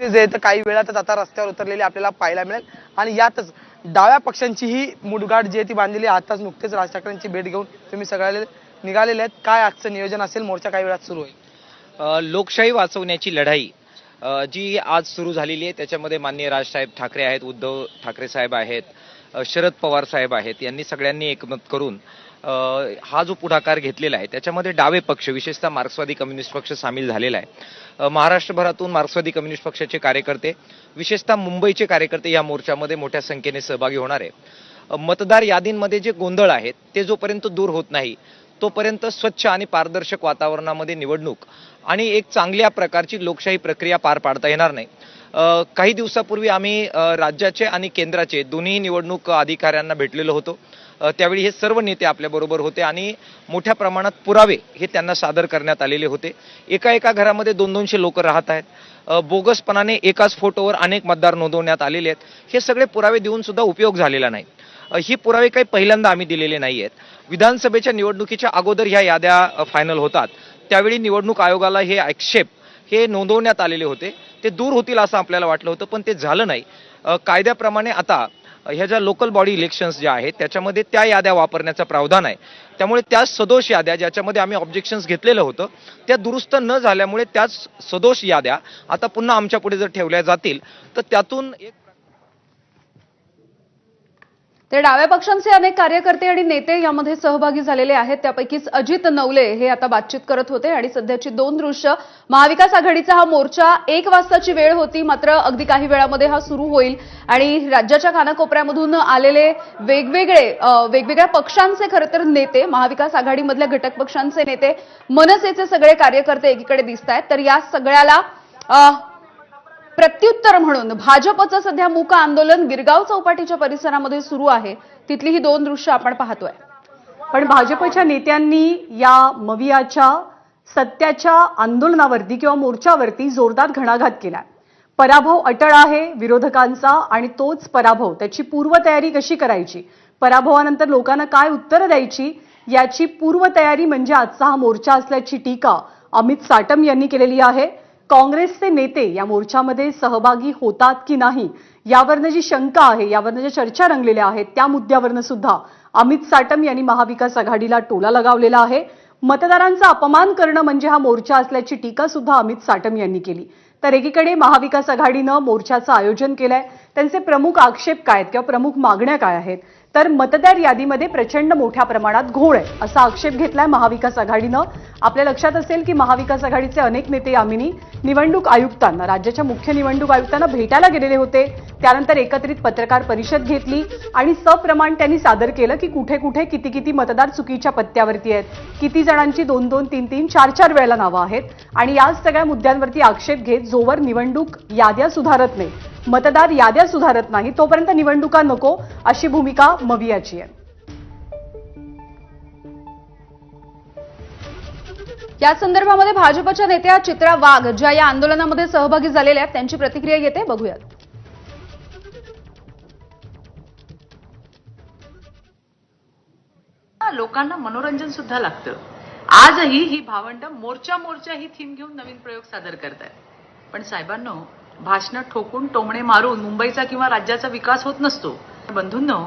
ते जे तर काही वेळातच आता रस्त्यावर उतरलेले आपल्याला पाहायला मिळेल. आणि यातच डाव्या पक्षांची ही मुठगाठ जी आहे ती बांधलेली आहे. आताच नुकतेच राज ठाकरेंची भेट घेऊन तुम्ही सगळ्याला निघालेले आहेत. काय आजचं नियोजन असेल? मोर्चा काही वेळात सुरू होईल. लोकशाही वाचवण्याची लढाई जी आज सुरू झालेली आहे त्याच्यामध्ये माननीय राजसाहेब ठाकरे आहेत उद्धव ठाकरे साहेब आहेत शरद पवार साहेब आहेत यांनी सगळ्यांनी एकमत करून हा जो पुढाकार घेतलेला आहे त्याच्यामध्ये डावे पक्ष विशेषतः मार्क्सवादी कम्युनिस्ट पक्ष सामील झालेला आहे. महाराष्ट्रभरातून मार्क्सवादी कम्युनिस्ट पक्षाचे कार्यकर्ते विशेषतः मुंबईचे कार्यकर्ते या मोर्चामध्ये मोठ्या संख्येने सहभागी होणार आहे. मतदार यादींमध्ये जे गोंधळ आहेत ते जोपर्यंत दूर होत नाही तोपर्यंत स्वच्छ आणि पारदर्शक वातावरणामध्ये निवडणूक आणि एक चांगल्या प्रकारची लोकशाही प्रक्रिया पार पाडता येणार नाही. काही दिवसापूर्वी आम्ही राज्याचे आणि केंद्राचे दोन्ही निवडणूक अधिकाऱ्यांना भेटलेलो होतो. त्यावेळी हे सर्व नेते आपल्याबरोबर होते आणि मोठ्या प्रमाणात पुरावे हे त्यांना सादर करण्यात आलेले होते. एका एका घरामध्ये दोन दोनशे लोक राहत आहेत. बोगसपणाने एकाच फोटोवर अनेक मतदार नोंदवण्यात आलेले आहेत. हे सगळे पुरावे देऊन सुद्धा उपयोग झालेला नाही. ही पुरावे काही पहिल्यांदा आम्ही दिलेले नाही आहेत. विधानसभेच्या निवडणुकीच्या अगोदर ह्या याद्या फायनल होतात. त्यावेळी निवडणूक आयोगाला हे आक्षेप हे नोंदवण्यात आलेले होते. ते दूर होतील असं आपल्याला वाटलं होतं पण ते झालं नाही. कायद्याप्रमाणे आता ह्या ज्या लोकल बॉडी इलेक्शन्स ज्या आहेत त्याच्यामध्ये त्या याद्या वापरण्याचा प्रावधान आहे. त्यामुळे त्या सदोष याद्या ज्याच्यामध्ये आम्ही ऑब्जेक्शन्स घेतलेलं होतं त्या दुरुस्त न झाल्यामुळे त्याच सदोष याद्या आता पुन्हा आमच्या पुढे जर ठेवल्या जातील तर त्यातून एक तर डाव्या पक्षांचे अनेक कार्यकर्ते आणि नेते यामध्ये सहभागी झालेले आहेत. त्यापैकीच अजित नवले हे आता बातचीत करत होते आणि सध्याची दोन दृश्य. महाविकास आघाडीचा हा मोर्चा एक वाजताची वेळ होती मात्र अगदी काही वेळामध्ये हा सुरू होईल. आणि राज्याच्या कानाकोपऱ्यामधून आलेले वेगवेगळे वेगवेगळ्या पक्षांचे खरं तर नेते महाविकास आघाडीमधल्या घटक पक्षांचे नेते मनसेचे सगळे कार्यकर्ते एकीकडे दिसत आहेत तर या सगळ्याला प्रत्युत्तर म्हणून भाजपचं सध्या मूक आंदोलन गिरगाव चौपाटीच्या परिसरामध्ये सुरू आहे. तिथली ही दोन दृश्य आपण पाहतोय. पण भाजपच्या नेत्यांनी या मवियाच्या सत्याच्या आंदोलनावरती किंवा मोर्चावरती जोरदार घणाघात केला पराभव अटळ आहे विरोधकांचा आणि तोच पराभव त्याची पूर्वतयारी कशी करायची? पराभवानंतर लोकांना काय उत्तरं द्यायची? याची पूर्वतयारी म्हणजे आजचा हा मोर्चा असल्याची टीका अमित साटम यांनी केलेली आहे. काँग्रेसचे नेते या मोर्चामध्ये सहभागी होतात की नाही यावरनं जी शंका आहे यावरनं ज्या चर्चा रंगलेल्या आहेत त्या मुद्द्यावरनं सुद्धा अमित साटम यांनी महाविकास आघाडीला टोला लगावलेला आहे. मतदारांचा अपमान करणं म्हणजे हा मोर्चा असल्याची टीका सुद्धा अमित साटम यांनी केली. तर एकीकडे महाविकास आघाडीनं मोर्चाचं आयोजन केलंय त्यांचे प्रमुख आक्षेप काय आहेत किंवा प्रमुख मागण्या काय आहेत तर मतदार यादीमध्ये प्रचंड मोठ्या प्रमाणात घोळ आहे असा आक्षेप घेतलाय महाविकास आघाडीनं. आपल्या लक्षात असेल की महाविकास आघाडीचे अनेक नेते यामिनी निवडणूक आयुक्तांना राज्याच्या मुख्य निवडणूक आयुक्तांना भेटायला गेलेले होते. त्यानंतर एकत्रित पत्रकार परिषद घेतली आणि सप्रमाण त्यांनी सादर केलं की कुठे कुठे किती किती मतदार चुकीच्या पत्त्यावरती आहेत. किती जणांची दोन दोन तीन तीन चार चार वेळेला नावं आहेत. आणि या सगळ्या मुद्द्यांवरती आक्षेप घेत जोवर निवडणूक याद्या सुधारत नाही. मतदार याद्या सुधारत नाही तोपर्यंत निवडणुका नको अशी भूमिका मवियाची आहे. या संदर्भामध्ये भाजपच्या नेत्या चित्रा वाघ ज्या या आंदोलनामध्ये सहभागी झालेल्या आहेत त्यांची प्रतिक्रिया येते. बघूयात. लोकांना मनोरंजन सुद्धा लागतं. आजही ही भावंड मोर्चा मोर्चा ही थीम घेऊन नवीन प्रयोग सादर करतायत. पण साहेबांनो भाषणं ठोकून टोमणे मारून मुंबईचा किंवा राज्याचा विकास होत नसतो. बंधूंनो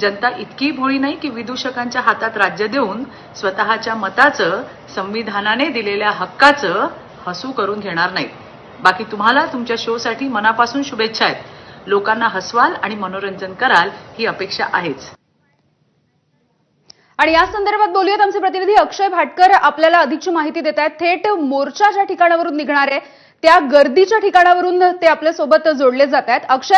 जनता इतकी भोळी नाही की विदूषकांच्या हातात राज्य देऊन स्वतःच्या मताचं संविधानाने दिलेल्या हक्काचं हसू करून घेणार नाही बाकी तुम्हाला तुमच्या शोसाठी मनापासून शुभेच्छा आहेत. लोकांना हसवाल आणि मनोरंजन कराल ही अपेक्षा आहेच. आणि या संदर्भात बोलूयात आमचे प्रतिनिधी अक्षय भाटकर. आपल्याला अधिकची माहिती देत आहेत थेट मोर्चा ज्या ठिकाणावरून निघणार आहे त्या गर्दीच्या ठिकाणावरून ते आपल्यासोबत जोडले जात आहेत अक्षय